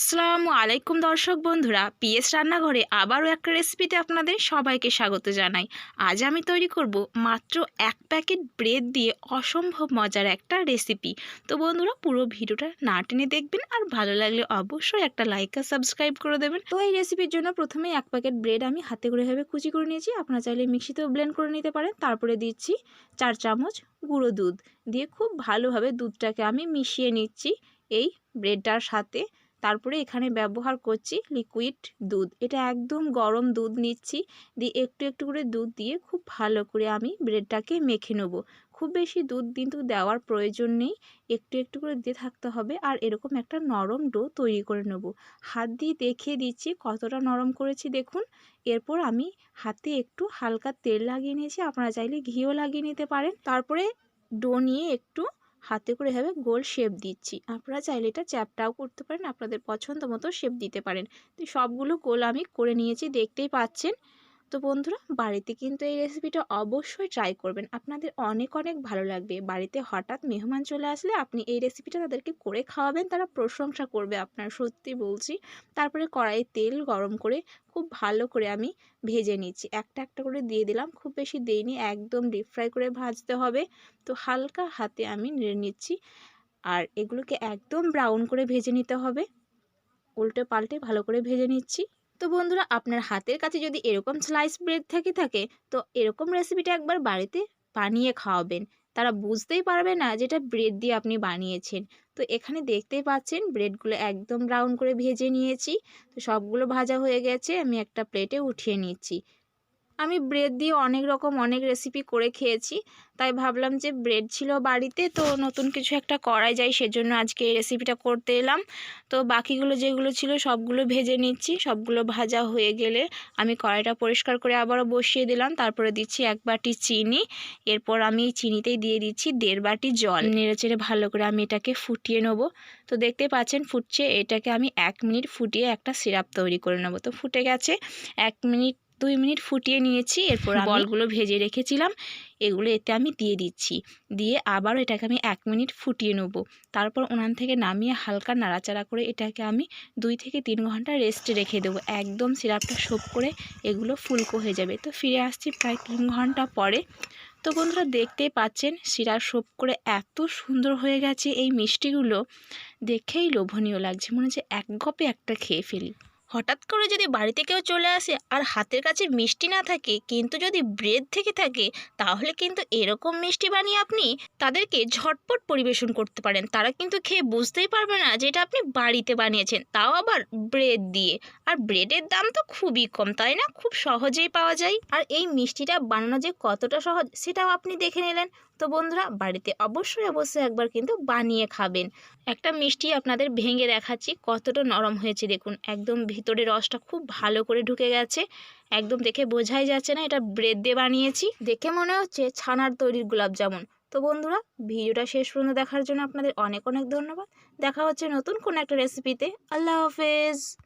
আসসালামু আলাইকুম দর্শক বন্ধুরা, পিএস রান্নাঘরে আবারও একটা রেসিপিতে আপনাদের সবাইকে স্বাগত জানাই। আজ আমি তৈরি করব মাত্র এক প্যাকেট ব্রেড দিয়ে অসম্ভব মজার একটা রেসিপি। তো বন্ধুরা, পুরো ভিডিওটা না টেনে দেখবেন আর ভালো লাগলে অবশ্যই একটা লাইক আর সাবস্ক্রাইব করে দেবেন। তো এই রেসিপির জন্য প্রথমে এক প্যাকেট ব্রেড আমি হাতে করে কুচি করে নিয়েছি। আপনারা চাইলে মিক্সিতেও ব্লেন্ড করে নিতে পারেন। তারপরে দিচ্ছি চার চামচ গুঁড়ো দুধ। দিয়ে খুব ভালোভাবে দুধটাকে আমি মিশিয়ে নিচ্ছি এই ব্রেডটার সাথে। তারপরে এখানে ব্যবহার করছি লিকুইড দুধ। এটা একদম গরম দুধ নিচ্ছি। দিয়ে একটু একটু করে দুধ দিয়ে খুব ভালো করে আমি ব্রেডটাকে মেখে নেব। খুব বেশি দুধ কিন্তু দেওয়ার প্রয়োজন নেই। একটু একটু করে দিয়ে থাকতে হবে আর এরকম একটা নরম ডো তৈরি করে নেব। হাত দিয়ে দেখিয়ে দিচ্ছি কতটা নরম করেছি দেখুন। এরপর আমি হাতে একটু হালকা তেল লাগিয়ে নিয়েছি। আপনারা চাইলে ঘিও লাগিয়ে নিতে পারেন। তারপরে ডো নিয়ে একটু হাতে করে এভাবে গোল শেপ দিচ্ছি। আপনারা চাইলে এটা চ্যাপটাও করতে পারেন, আপনাদের পছন্দ মতো শেপ দিতে পারেন। তো সবগুলো গোল আমি করে নিয়েছি, দেখতেই পাচ্ছেন। তো বন্ধুরা, বাড়িতে কিন্তু এই রেসিপিটা অবশ্যই ট্রাই করবেন। আপনাদের অনেক অনেক ভালো লাগবে। বাড়িতে হঠাৎ মেহমান চলে আসলে আপনি এই রেসিপিটা তাদেরকে করে খাওয়াবেন, তারা প্রশংসা করবে আপনার, সত্যি বলছি। তারপরে কড়াইয়ে তেল গরম করে খুব ভালো করে আমি ভেজে নিচ্ছি। একটা একটা করে দিয়ে দিলাম, খুব বেশি দিইনি, একদম ডিপ ফ্রাই করে ভাজতে হবে। তো হালকা হাতে আমি নেড়ে নিচ্ছি। আর এগুলোকে একদম ব্রাউন করে ভেজে নিতে হবে। উল্টে পাল্টে ভালো করে ভেজে নিচ্ছি। তো বন্ধুরা, আপনার হাতের কাছে যদি এরকম স্লাইস ব্রেড থেকে থাকে, তো এরকম রেসিপিটা একবার বাড়িতে বানিয়ে খাওয়াবেন। তারা বুঝতেই পারবে না যেটা ব্রেড দিয়ে আপনি বানিয়েছেন। তো এখানে দেখতেই পাচ্ছেন ব্রেডগুলো একদম ব্রাউন করে ভেজে নিয়েছি। তো সবগুলো ভাজা হয়ে গেছে, আমি একটা প্লেটে উঠিয়ে নিচ্ছি। আমি ব্রেড দিয়ে অনেক রকম, অনেক রেসিপি করে খেয়েছি। তাই ভাবলাম যে ব্রেড ছিল বাড়িতে, তো নতুন কিছু একটা করাই যায়, সেজন্য আজকে এই রেসিপিটা করতে এলাম। তো বাকিগুলো যেগুলো ছিল সবগুলো ভেজে নিচ্ছি, সবগুলো ভাজা হয়ে গেলে আমি কড়াইটা পরিষ্কার করে আবারও বসিয়ে দিলাম। তারপরে দিচ্ছি এক বাটি চিনি, এরপর আমি চিনিতেই দিয়ে দিচ্ছি দেড় বাটি জল। নেড়ে চেড়ে ভালো করে আমি এটাকে ফুটিয়ে নেব। তো দেখতে পাচ্ছেন ফুটছে, এটাকে আমি এক মিনিট ফুটিয়ে একটা সিরাপ তৈরি করে নেব। তো ফুটে গেছে, এক মিনিট দুই মিনিট ফুটিয়ে নিয়েছি, এরপর বলগুলো ভেজে রেখেছিলাম, এগুলো এতে আমি দিয়ে দিচ্ছি। দিয়ে আবার এটাকে আমি এক মিনিট ফুটিয়ে নেব। তারপর ওনান থেকে নামিয়ে হালকা নাড়াচাড়া করে এটাকে আমি দুই থেকে তিন ঘণ্টা রেস্টে রেখে দেবো। একদম সিরাপটা সোপ করে এগুলো ফুলকো হয়ে যাবে। তো ফিরে আসছি প্রায় তিন ঘণ্টা পরে। তো বন্ধুরা দেখতেই পাচ্ছেন সিরাপ সোপ করে এত সুন্দর হয়ে গেছে এই মিষ্টিগুলো। দেখেই লোভনীয় লাগছে, মনে হচ্ছে এক গপে একটা খেয়ে ফেলি। হঠাৎ করে যদি বাড়িতে কেউ চলে আসে আর হাতের কাছে মিষ্টি না থাকে, কিন্তু যদি ব্রেড থেকে থাকে, তাহলে কিন্তু এরকম মিষ্টি বানিয়ে আপনি তাদেরকে ঝটপট পরিবেশন করতে পারেন। তারা কিন্তু খেয়ে বুঝতেই পারবে না যে এটা আপনি বাড়িতে বানিয়েছেন, তাও আবার ব্রেড দিয়ে। আর ব্রেডের দাম তো খুবই কম, তাই না? খুব সহজেই পাওয়া যায়। আর এই মিষ্টিটা বানানো যে কতটা সহজ, সেটাও আপনি দেখে নিলেন। তো বন্ধুরা, বাড়িতে অবশ্যই অবশ্যই একবার কিন্তু বানিয়ে খাবেন। একটা মিষ্টি আপনাদের ভেঙে দেখাচ্ছি, কতটা নরম হয়েছে, দেখুন, একদম ভিতরে রসটা খুব ভালো করে ঢুকে গেছে। একদম দেখে বোঝাই যাচ্ছে না, এটা ব্রেড দিয়ে বানিয়েছি। দেখে মনে হচ্ছে ছানার তৈরির গোলাপ জামুন। তো বন্ধুরা, ভিডিওটা শেষ পর্যন্ত দেখার জন্য আপনাদের অনেক অনেক ধন্যবাদ। দেখা হচ্ছে নতুন কোনো একটা রেসিপিতে আল্লাহ হাফেজ।